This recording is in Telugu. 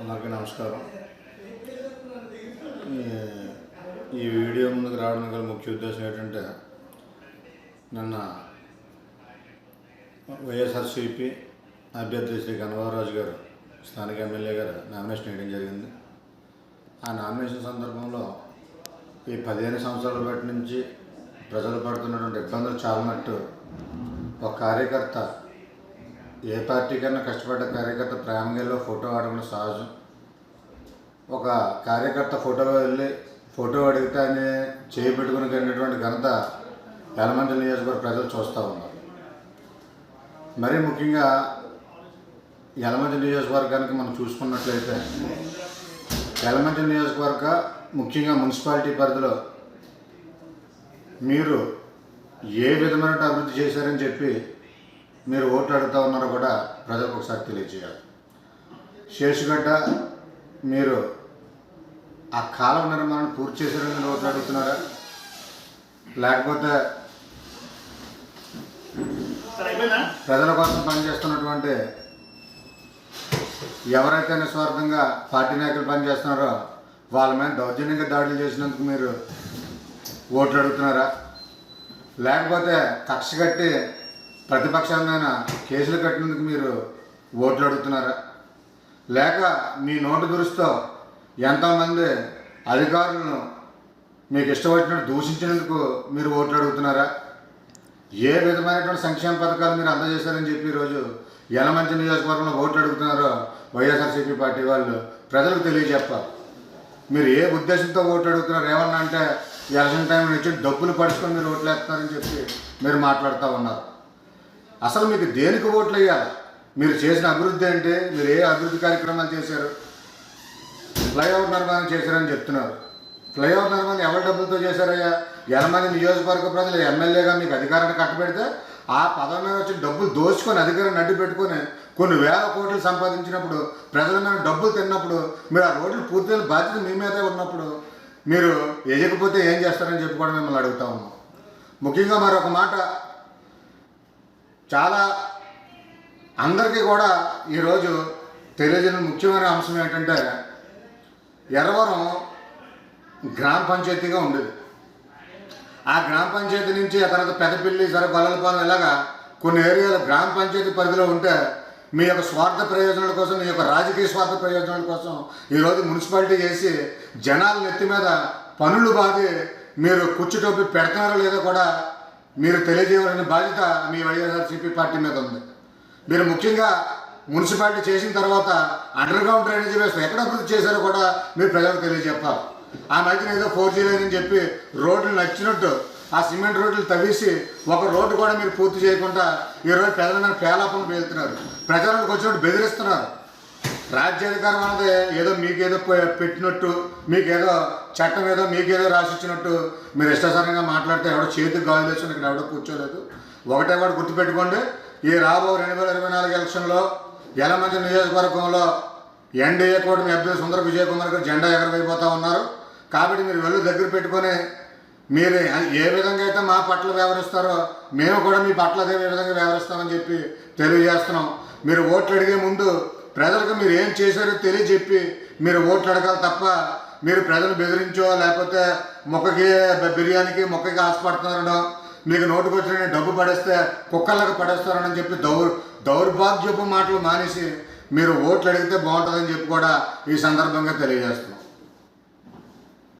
అందరికీ నమస్కారం. ఈ- ఈ వీడియో ముందుకు రావడం గల ముఖ్య ఉద్దేశం ఏంటంటే నిన్న వైఎస్ఆర్సీపీ అభ్యర్థి శ్రీ కనవరాజు గారు స్థానిక ఎమ్మెల్యే గారు నామినేషన్ వేయడం జరిగింది. ఆ నామినేషన్ సందర్భంలో ఈ పదిహేను సంవత్సరాల బట్టి నుంచి ప్రజలు పడుతున్నటువంటి ఇబ్బందులు చాలనట్టు ఒక కార్యకర్త ఏ పార్టీ కన్నా కష్టపడ్డ కార్యకర్త ప్రేమగల్లో ఫోటో అడగడం సహజం. ఒక కార్యకర్త ఫోటో వెళ్ళి ఫోటో అడిగితే చేయి పెట్టుకుని కలిగినటువంటి ఘనత యలమంచి నియోజకవర్గ ప్రజలు చూస్తూ ఉన్నారు. మరీ ముఖ్యంగా యలమంచి నియోజకవర్గానికి మనం చూసుకున్నట్లయితే యలమంచి నియోజకవర్గ ముఖ్యంగా మున్సిపాలిటీ పరిధిలో మీరు ఏ విధమైన అభివృద్ధి చేశారని చెప్పి మీరు ఓట్లు అడుగుతా ఉన్నారో కూడా ప్రజలకు ఒకసారి తెలియజేయాలి. శేషుగడ్డ మీరు ఆ కాలం నిర్మాణం పూర్తి చేశారని మీరు ఓట్లు అడుగుతున్నారా? లేకపోతే ప్రజల కోసం పనిచేస్తున్నటువంటి ఎవరైతే నిస్వార్థంగా పార్టీ నాయకులు పనిచేస్తున్నారో వాళ్ళ మీద దౌర్జన్యంగా దాడులు చేసినందుకు మీరు ఓట్లు అడుగుతున్నారా? లేకపోతే కక్ష కట్టి ప్రతిపక్షాల కేసులు కట్టినందుకు మీరు ఓట్లు అడుగుతున్నారా లేక మీ నోటు దురుస్తో ఎంతోమంది అధికారులను మీకు ఇష్టపడినట్టు దూషించినందుకు మీరు ఓట్లు అడుగుతున్నారా ఏ విధమైనటువంటి సంక్షేమ పథకాలు మీరు అందజేశారని చెప్పి ఈరోజు యలమంచి నియోజకవర్గంలో ఓట్లు అడుగుతున్నారో వైఎస్ఆర్సీపీ పార్టీ వాళ్ళు ప్రజలకు తెలియజెప్పాలి. మీరు ఏ ఉద్దేశంతో ఓట్లు అడుగుతున్నారు ఏమన్నా అంటే ఎలక్షన్ టైం నుంచి డబ్బులు పడుచుకొని మీరు ఓట్లు వేస్తున్నారని చెప్పి మీరు మాట్లాడుతూ ఉన్నారు. అసలు మీకు దేనికి ఓట్లు వేయాలి? మీరు చేసిన అభివృద్ధి అంటే మీరు ఏ అభివృద్ధి కార్యక్రమాలు చేశారు? ఫ్లైఓవర్ నిర్మాణం చేశారని చెప్తున్నారు. ఫ్లైఓవర్ నిర్మాణం ఎవరి డబ్బులతో చేశారయ్యా? ఎనమంది నియోజకవర్గ ప్రజలు ఎమ్మెల్యేగా మీకు అధికారాన్ని కట్టబెడితే ఆ పదవి మీద వచ్చి డబ్బులు దోచుకొని అధికారాన్ని అడ్డు పెట్టుకొని కొన్ని వేల కోట్లు సంపాదించినప్పుడు ప్రజల మీద డబ్బులు తిన్నప్పుడు మీరు ఆ రోడ్లు పూర్తి బాధ్యత మీ మీదే ఉన్నప్పుడు మీరు వేయకపోతే ఏం చేస్తారని చెప్పి కూడా మిమ్మల్ని అడుగుతా ఉన్నాం. ముఖ్యంగా మరొక మాట చాలా అందరికీ కూడా ఈరోజు తెలియజేసిన ముఖ్యమైన అంశం ఏంటంటే ఎర్రవరం గ్రామ పంచాయతీగా ఉండేది. ఆ గ్రామ పంచాయతీ నుంచి ఆ తర్వాత పెద్దపిల్లి సరే గొల్లలపాలెం ఇలాగా కొన్ని ఏరియాలు గ్రామ పంచాయతీ పరిధిలో ఉంటే మీ యొక్క స్వార్థ ప్రయోజనాల కోసం మీ యొక్క రాజకీయ స్వార్థ ప్రయోజనాల కోసం ఈరోజు మున్సిపాలిటీ చేసి జనాల నెత్తి మీద పనులు బాగి మీరు కుచ్చుటోపి పెడతారో లేదో కూడా మీరు తెలియజేయాలనే బాధ్యత మీ వైఎస్ఆర్సీపీ పార్టీ మీద ఉంది. మీరు ముఖ్యంగా మున్సిపాలిటీ చేసిన తర్వాత అండర్ గ్రౌండ్ డ్రైనేజీ వ్యవస్థ ఎక్కడ అభివృద్ధి చేశారో కూడా మీరు ప్రజలకు తెలియజెప్పాలి. ఆ మధ్యన ఏదో ఫోర్ జీ చెప్పి రోడ్లు నచ్చినట్టు ఆ సిమెంట్ రోడ్లు తవ్వేసి ఒక రోడ్డు కూడా మీరు పూర్తి చేయకుండా ఈరోజు ప్రజలను పేలాపం పేలుతున్నారు. ప్రజలకు వచ్చినట్టు బెదిరిస్తున్నారు. రాజ్యాధికారం అనేది ఏదో మీకేదో పె- పెట్టినట్టు మీకేదో చట్టం ఏదో మీకేదో రాసిచ్చినట్టు మీరు ఇష్టాసారంగా మాట్లాడితే ఎవడో చేతికి గాజులు వేసుకుని ఇక్కడ ఎవడో కూర్చోలేదు. ఒకటే వాడు గుర్తుపెట్టుకోండి ఈ రాబో రెండు వేల ఇరవై నాలుగు ఎలక్షన్లో యలమంచి నియోజకవర్గంలో ఎన్డీఏ కూటమి అభ్యర్థి సుందర విజయ్ కుమార్ గారు జెండా ఎగరవైపోతూ ఉన్నారు. కాబట్టి మీరు వెళ్ళు దగ్గర పెట్టుకొని మీరు ఏ విధంగా అయితే మా పట్ల వ్యవహరిస్తారో మేము కూడా మీ పట్ల అదే విధంగా వ్యవహరిస్తామని చెప్పి తెలియజేస్తున్నాం. మీరు ఓట్లు అడిగే ముందు ప్రజలకు మీరు ఏం చేశారో తెలియజెప్పి మీరు ఓట్లు అడగాలి తప్ప మీరు ప్రజలు బెదిరించో లేకపోతే మొక్కకి బిర్యానీకి మొక్కకి ఆశపడుతున్నారనో మీకు నోటుకు వచ్చిన డబ్బు పడేస్తే కుక్కలకు పడేస్తారని చెప్పి దౌర్ దౌర్భాగ్యపు మాటలు మానేసి మీరు ఓట్లు అడిగితే బాగుంటుందని చెప్పి కూడా ఈ సందర్భంగా తెలియజేస్తున్నాం.